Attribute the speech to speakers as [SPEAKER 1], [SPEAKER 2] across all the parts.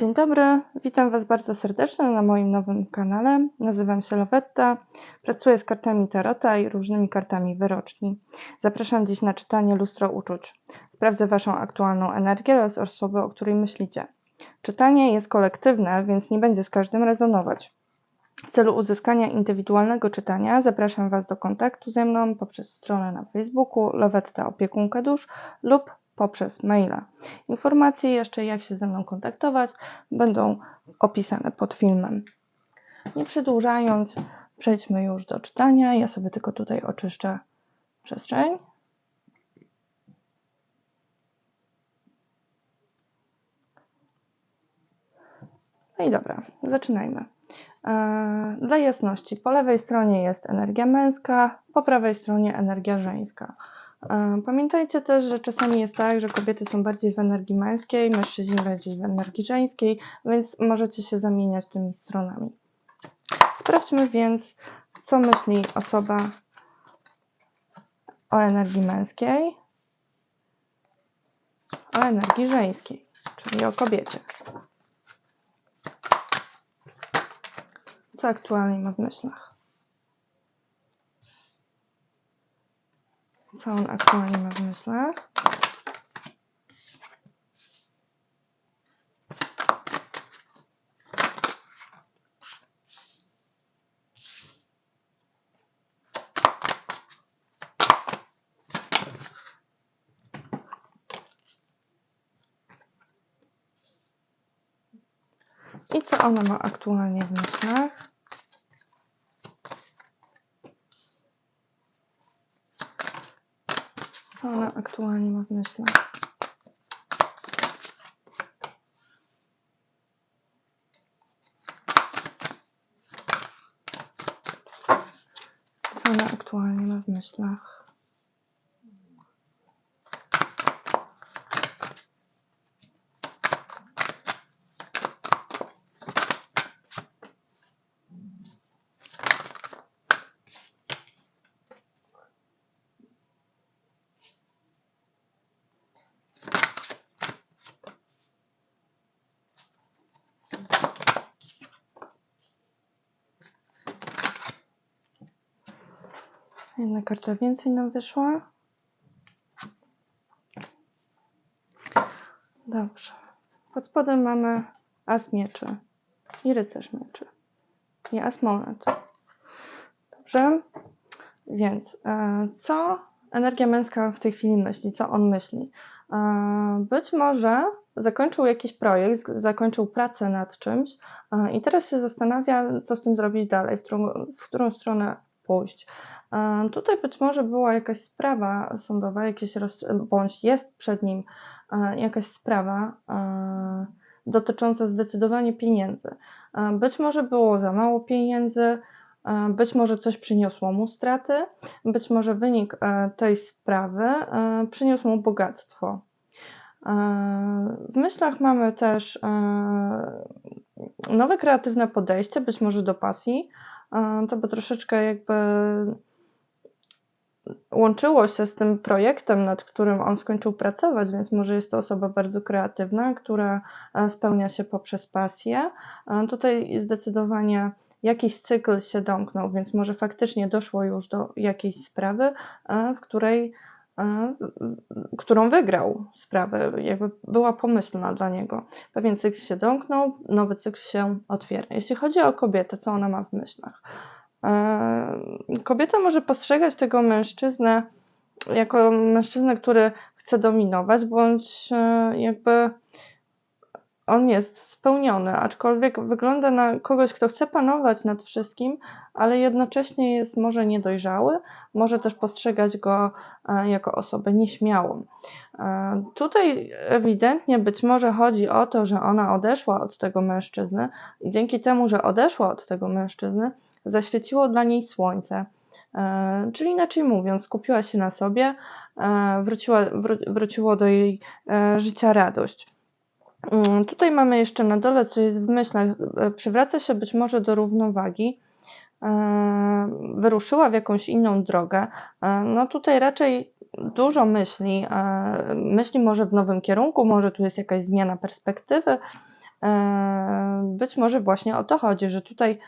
[SPEAKER 1] Dzień dobry, witam Was bardzo serdecznie na moim nowym kanale. Nazywam się Lowetta, pracuję z kartami Tarota i różnymi kartami wyroczni. Zapraszam dziś na czytanie Lustro Uczuć. Sprawdzę Waszą aktualną energię oraz osobę, o której myślicie. Czytanie jest kolektywne, więc nie będzie z każdym rezonować. W celu uzyskania indywidualnego czytania zapraszam Was do kontaktu ze mną poprzez stronę na Facebooku Lowetta Opiekunka Dusz lub poprzez maila. Informacje jeszcze, jak się ze mną kontaktować, będą opisane pod filmem. Nie przedłużając, przejdźmy już do czytania. Ja sobie tylko tutaj oczyszczę przestrzeń. No i dobra, zaczynajmy. E, dla jasności, po lewej stronie jest energia męska, po prawej stronie energia żeńska. Pamiętajcie też, że czasami jest tak, że kobiety są bardziej w energii męskiej, mężczyźni bardziej w energii żeńskiej, więc możecie się zamieniać tymi stronami. Sprawdźmy więc, co myśli osoba o energii męskiej, o energii żeńskiej, czyli o kobiecie. Co aktualnie ma w myślach? Co on aktualnie ma w myślach. I co ona ma aktualnie w myślach? Co ona aktualnie ma w myślach? Co ona aktualnie ma w myślach? Jedna karta więcej nam wyszła. Dobrze. Pod spodem mamy as mieczy i rycerz mieczy. I as monet. Dobrze. Więc e, co energia męska w tej chwili myśli? Co on myśli? E, być może zakończył jakiś projekt, zakończył pracę nad czymś e, i teraz się zastanawia, co z tym zrobić dalej, w którą, w którą stronę pójść. Tutaj być może była jakaś sprawa sądowa, jakieś roz... bądź jest przed nim jakaś sprawa dotycząca zdecydowanie pieniędzy. Być może było za mało pieniędzy, być może coś przyniosło mu straty, być może wynik tej sprawy przyniósł mu bogactwo. W myślach mamy też nowe kreatywne podejście, być może do pasji. To by troszeczkę jakby łączyło się z tym projektem, nad którym on skończył pracować, więc może jest to osoba bardzo kreatywna, która e, spełnia się poprzez pasję. E, tutaj zdecydowanie jakiś cykl się domknął, więc może faktycznie doszło już do jakiejś sprawy, e, w której którą wygrał sprawę, jakby była pomyślna dla niego. Pewien cykl się domknął, nowy cykl się otwiera. Jeśli chodzi o kobietę, co ona ma w myślach? Kobieta może postrzegać tego mężczyznę jako mężczyznę, który chce dominować, bądź e, jakby on jest spełniony, aczkolwiek wygląda na kogoś, kto chce panować nad wszystkim, ale jednocześnie jest może niedojrzały, może też postrzegać go e, jako osobę nieśmiałą. E, tutaj ewidentnie być może chodzi o to, że ona odeszła od tego mężczyzny i dzięki temu, że odeszła od tego mężczyzny, zaświeciło dla niej słońce. E, czyli inaczej mówiąc, skupiła się na sobie, e, wróciła, wró wróciło do jej e, życia radość. Mm, tutaj mamy jeszcze na dole, co jest w myślach, przywraca się być może do równowagi, wyruszyła w jakąś inną drogę. No tutaj raczej dużo myśli, myśli może w nowym kierunku, może tu jest jakaś zmiana perspektywy, być może właśnie o to chodzi, że tutaj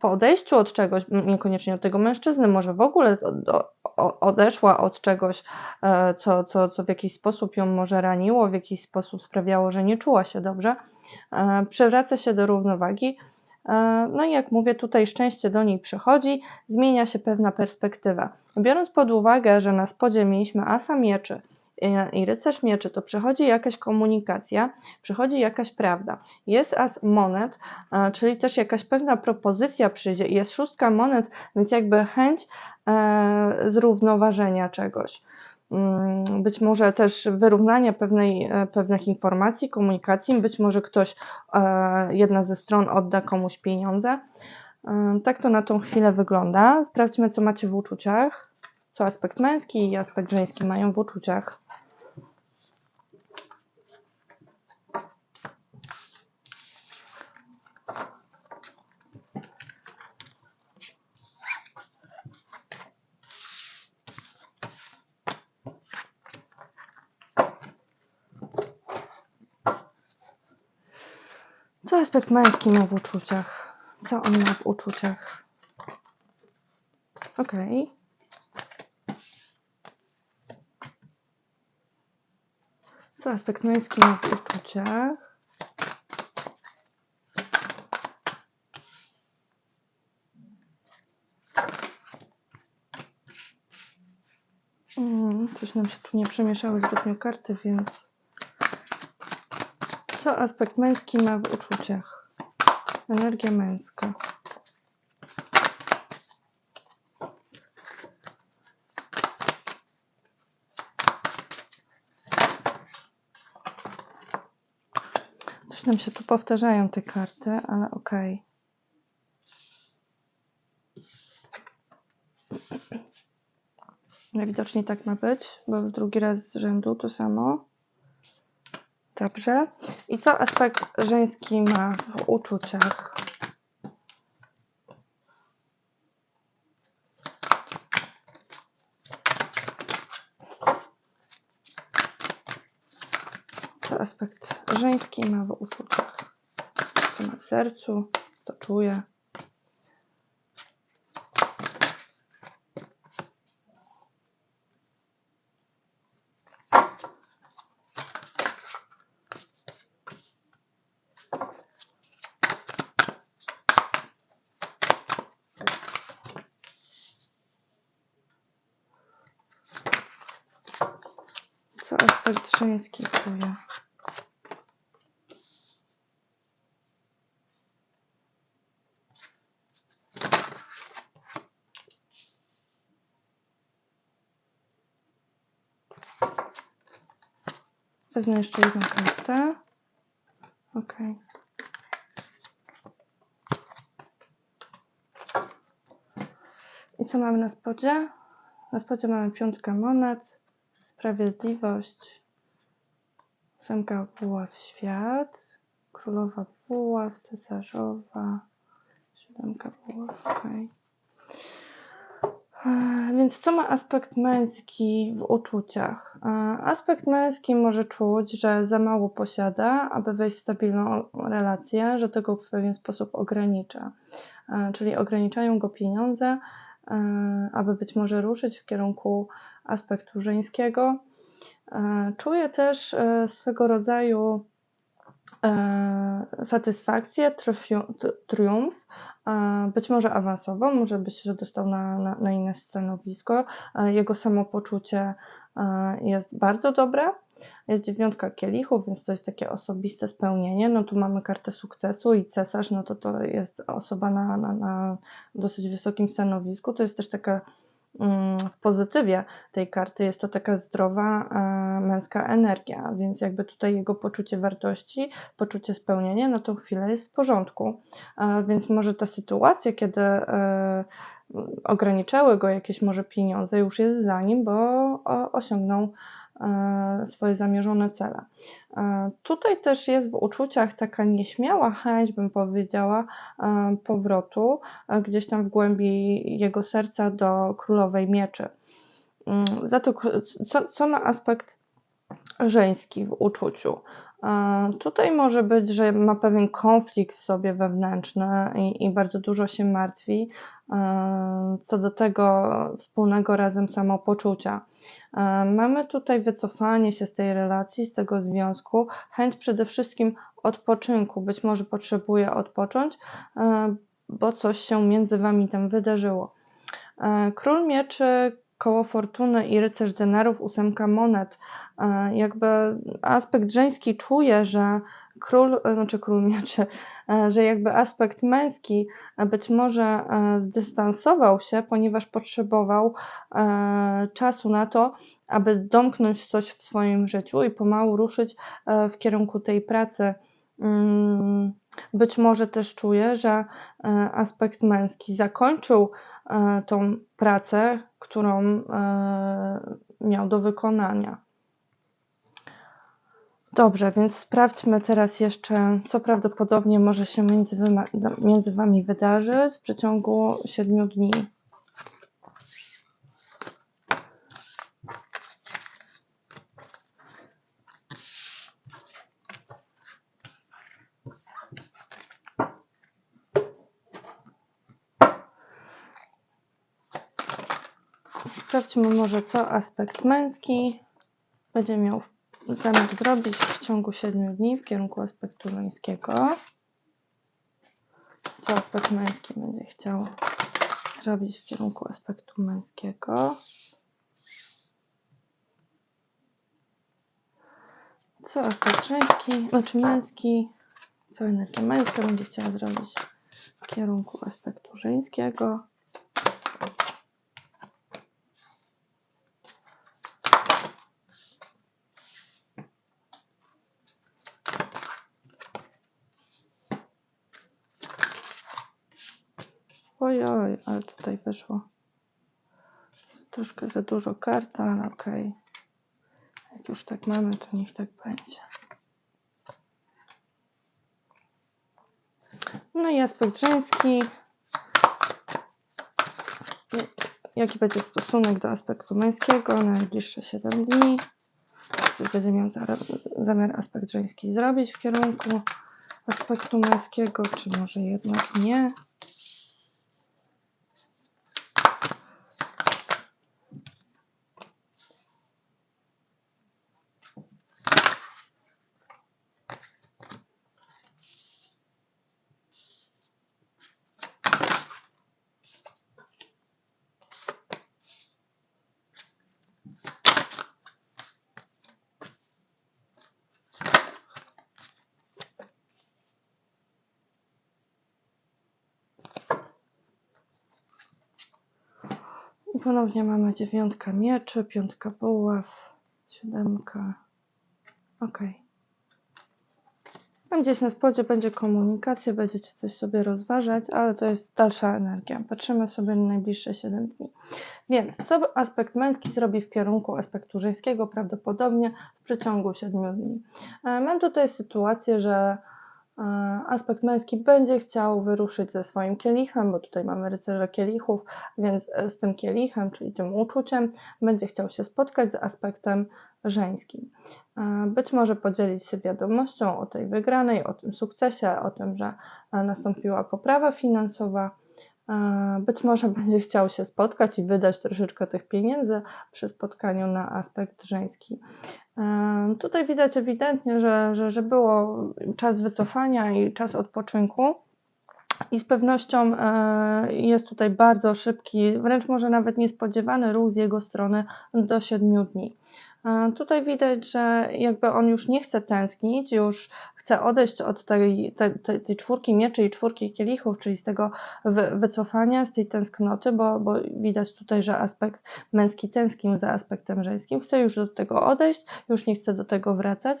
[SPEAKER 1] po odejściu od czegoś, niekoniecznie od tego mężczyzny, może w ogóle odeszła od czegoś, e, co, co, co w jakiś sposób ją może raniło, w jakiś sposób sprawiało, że nie czuła się dobrze, e, przewraca się do równowagi. E, No i jak mówię, tutaj szczęście do niej przychodzi, zmienia się pewna perspektywa. Biorąc pod uwagę, że na spodzie mieliśmy asa mieczy i- rycerz mieczy, to przychodzi jakaś komunikacja, przychodzi jakaś prawda. Jest as monet, e, czyli też jakaś pewna propozycja przyjdzie jest szóstka monet, więc jakby chęć e, zrównoważenia czegoś. Mm, Być może też wyrównania pewnej, e, pewnych informacji, komunikacji, być może ktoś, jedna ze stron odda komuś pieniądze. Tak to na tą chwilę wygląda. Sprawdźmy, co macie w uczuciach, co aspekt męski i aspekt żeński mają w uczuciach. Co aspekt męski ma w uczuciach? Co on ma w uczuciach? Okej. Co aspekt męski ma w uczuciach? Mm, coś nam się tu nie przemieszały zbytnio karty, więc co aspekt męski ma w uczuciach? Energia męska. Coś nam się tu powtarzają te karty, ale okej. Najwidoczniej tak ma być, bo drugi raz z rzędu to samo. Dobrze. I co aspekt żeński ma w uczuciach? Co aspekt żeński ma w uczuciach? Co ma w sercu? Co czuje? Co aspekt żeński czuje? Wezmę jeszcze jedną kartę. Ok. I co mamy na spodzie? Na spodzie mamy piątkę monet, sprawiedliwość, ósemka buław świat, królowa buław, cesarzowa, siódemka buław, okej. E, Więc co ma aspekt męski w uczuciach? Aspekt męski może czuć, że za mało posiada, aby wejść w stabilną relację, że tego w pewien sposób ogranicza. Czyli ograniczają go pieniądze, aby być może ruszyć w kierunku aspektu żeńskiego. Czuje też e, swego rodzaju e, satysfakcję, triumf, być może awansował, może być, że dostał na, na, na inne stanowisko. Jego samopoczucie jest bardzo dobre. Jest dziewiątka kielichów, więc to jest takie osobiste spełnienie. No tu mamy kartę sukcesu i cesarz, no to to jest osoba na, na, na dosyć wysokim stanowisku. To jest też taka w pozytywie tej karty jest to taka zdrowa e, męska energia, więc jakby tutaj jego poczucie wartości, poczucie spełnienia na tą chwilę jest w porządku. E, więc może ta sytuacja, kiedy e, ograniczały go jakieś może pieniądze, już jest za nim, bo osiągnął swoje zamierzone cele. E, Tutaj też jest w uczuciach taka nieśmiała chęć, bym powiedziała, e, powrotu e, gdzieś tam w głębi jego serca do królowej mieczy. Mm, Za to, co, co ma aspekt żeński w uczuciu? E, tutaj może być, że ma pewien konflikt w sobie wewnętrzny i, i bardzo dużo się martwi e, co do tego wspólnego razem samopoczucia. E, mamy tutaj wycofanie się z tej relacji, z tego związku, chęć przede wszystkim odpoczynku. Być może potrzebuje odpocząć, bo coś się między wami tam wydarzyło. Król mieczy koło fortuny i rycerz denarów, ósemka monet. E, jakby aspekt żeński czuje, że król, e, znaczy król mieczy, e, że jakby aspekt męski być może zdystansował się, ponieważ potrzebował czasu na to, aby domknąć coś w swoim życiu i pomału ruszyć w kierunku tej pracy. Mm, być może też czuje, że aspekt męski zakończył tą pracę, którą miał do wykonania. Dobrze, więc sprawdźmy teraz jeszcze, co prawdopodobnie może się między, między Wami wydarzyć w przeciągu 7 dni. Sprawdźmy może, co aspekt męski będzie miał zamiar zrobić w ciągu 7 dni w kierunku aspektu żeńskiego. Co aspekt męski będzie chciał zrobić w kierunku aspektu męskiego. Co aspekt żeński, znaczy męski, co energia męska będzie chciała zrobić w kierunku aspektu żeńskiego. Ojoj, ale wyszło troszkę za dużo kart, ale okej. Okay. Jak już tak mamy, to niech tak będzie. No i aspekt żeński. Jaki będzie stosunek do aspektu męskiego na najbliższe 7 dni? Co będzie miał zamiar aspekt żeński zrobić w kierunku aspektu męskiego, czy może jednak nie? I ponownie mamy dziewiątka mieczy, piątka buław, siódemka. Ok. Tam gdzieś na spodzie będzie komunikacja, będziecie coś sobie rozważać, ale to jest dalsza energia. Patrzymy sobie na najbliższe 7 dni. Więc co aspekt męski zrobi w kierunku aspektu żeńskiego? Prawdopodobnie w przeciągu 7 dni. E, mam tutaj sytuację, że aspekt męski będzie chciał wyruszyć ze swoim kielichem, bo tutaj mamy rycerza kielichów, więc e, z tym kielichem, czyli tym uczuciem, będzie chciał się spotkać z aspektem żeńskim. E, być może podzielić się wiadomością o tej wygranej, o tym sukcesie, o tym, że nastąpiła poprawa finansowa. Być może będzie chciał się spotkać i wydać troszeczkę tych pieniędzy przy spotkaniu na aspekt żeński. Tutaj widać ewidentnie, że, że, że było czas wycofania i czas odpoczynku. I z pewnością e, jest tutaj bardzo szybki, wręcz może nawet niespodziewany ruch z jego strony do 7 dni. Tutaj widać, że jakby on już nie chce tęsknić, już chce odejść od tej, tej, tej czwórki mieczy i czwórki kielichów, czyli z tego wycofania, z tej tęsknoty, bo, bo widać tutaj, że aspekt męski tęsknił za aspektem żeńskim, chce już do tego odejść, już nie chce do tego wracać,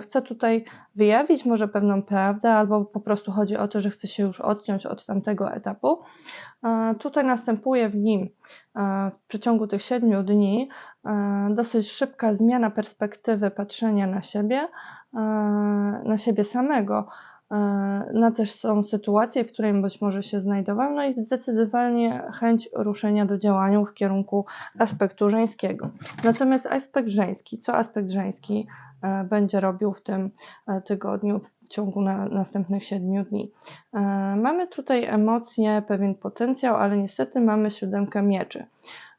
[SPEAKER 1] chce tutaj wyjawić może pewną prawdę, albo po prostu chodzi o to, że chce się już odciąć od tamtego etapu. Tutaj następuje w nim w przeciągu tych siedmiu dni dosyć szybka zmiana perspektywy patrzenia na siebie, na siebie samego. Na też są sytuacje, w której być może się znajdował, no i zdecydowanie chęć ruszenia do działania w kierunku aspektu żeńskiego. Natomiast aspekt żeński, co aspekt żeński e, będzie robił w tym e, tygodniu w ciągu na, następnych siedmiu dni. E, Mamy tutaj emocje, pewien potencjał, ale niestety mamy siódemkę mieczy.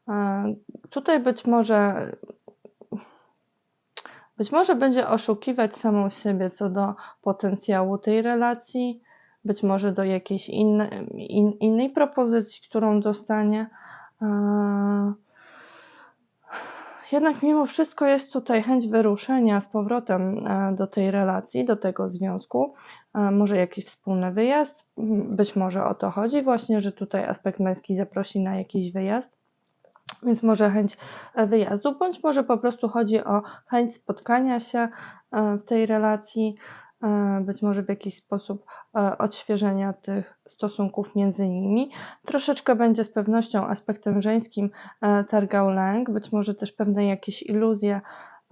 [SPEAKER 1] E, Tutaj być może być może będzie oszukiwać samą siebie co do potencjału tej relacji, być może do jakiejś inne, in, innej propozycji, którą dostanie. Jednak mimo wszystko jest tutaj chęć wyruszenia z powrotem e, do tej relacji, do tego związku. Może jakiś wspólny wyjazd, być może o to chodzi właśnie, że tutaj aspekt męski zaprosi na jakiś wyjazd. Więc może chęć e, wyjazdu, bądź może po prostu chodzi o chęć spotkania się e, w tej relacji, e, być może w jakiś sposób odświeżenia tych stosunków między nimi. Troszeczkę będzie z pewnością aspektem żeńskim targał lęk, być może też pewne jakieś iluzje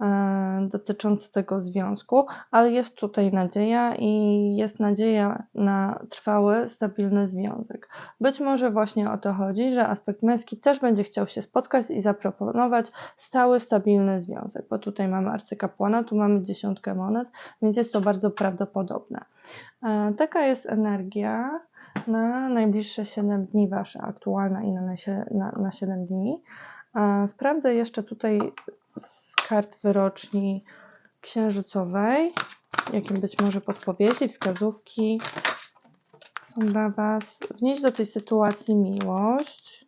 [SPEAKER 1] e, dotyczące tego związku, ale jest tutaj nadzieja i jest nadzieja na trwały, stabilny związek. Być może właśnie o to chodzi, że aspekt męski też będzie chciał się spotkać i zaproponować stały, stabilny związek, bo tutaj mamy arcykapłana, tu mamy dziesiątkę monet, więc jest to bardzo prawdopodobne. E, Taka jest energia na najbliższe 7 dni Wasza, aktualna i na, na, na 7 dni. E, Sprawdzę jeszcze tutaj kart wyroczni księżycowej, jakie być może podpowiedzi, wskazówki są dla Was. Wnieść do tej sytuacji miłość.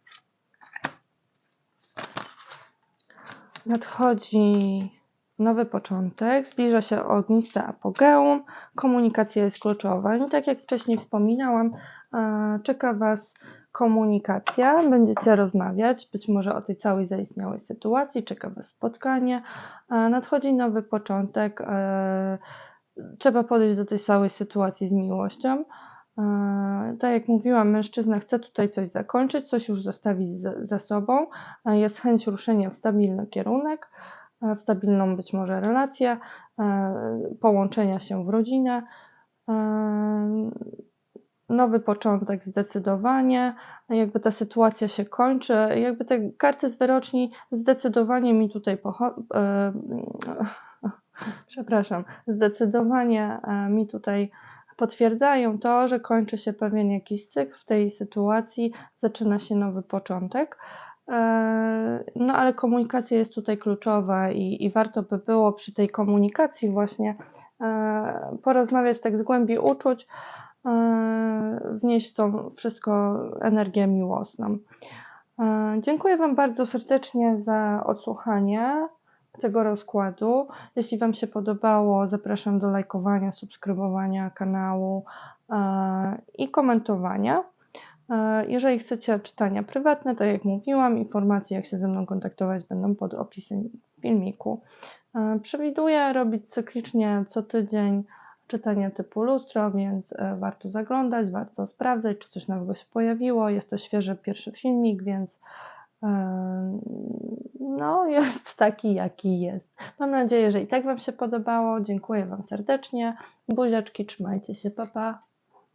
[SPEAKER 1] Nadchodzi nowy początek, zbliża się ogniste apogeum, komunikacja jest kluczowa. I tak jak wcześniej wspominałam, czeka Was komunikacja, będziecie rozmawiać. Być może o tej całej zaistniałej sytuacji, czeka Was spotkanie, nadchodzi nowy początek, e, trzeba podejść do tej całej sytuacji z miłością. E, Tak jak mówiłam, mężczyzna chce tutaj coś zakończyć, coś już zostawić za, sobą, e, jest chęć ruszenia w stabilny kierunek, w stabilną być może relację, połączenia się w rodzinę. Nowy początek zdecydowanie, jakby ta sytuacja się kończy, jakby te karty z wyroczni zdecydowanie mi tutaj pocho- e, przepraszam, zdecydowanie e, mi tutaj potwierdzają to, że kończy się pewien jakiś cykl w tej sytuacji, zaczyna się nowy początek. E, No ale komunikacja jest tutaj kluczowa i, i warto by było przy tej komunikacji właśnie porozmawiać tak z głębi uczuć, e, wnieść tą wszystko energię miłosną. E, Dziękuję Wam bardzo serdecznie za odsłuchanie tego rozkładu. Jeśli Wam się podobało, zapraszam do lajkowania, subskrybowania kanału e, i komentowania. Jeżeli chcecie czytania prywatne, tak jak mówiłam, informacje jak się ze mną kontaktować będą pod opisem filmiku. Przewiduję robić cyklicznie co tydzień czytania typu lustro, więc e, warto zaglądać, warto sprawdzać, czy coś nowego się pojawiło. Jest to świeży pierwszy filmik, więc e, no, jest taki, jaki jest. Mam nadzieję, że i tak Wam się podobało. Dziękuję Wam serdecznie. Buziaczki, trzymajcie się, papa. Pa.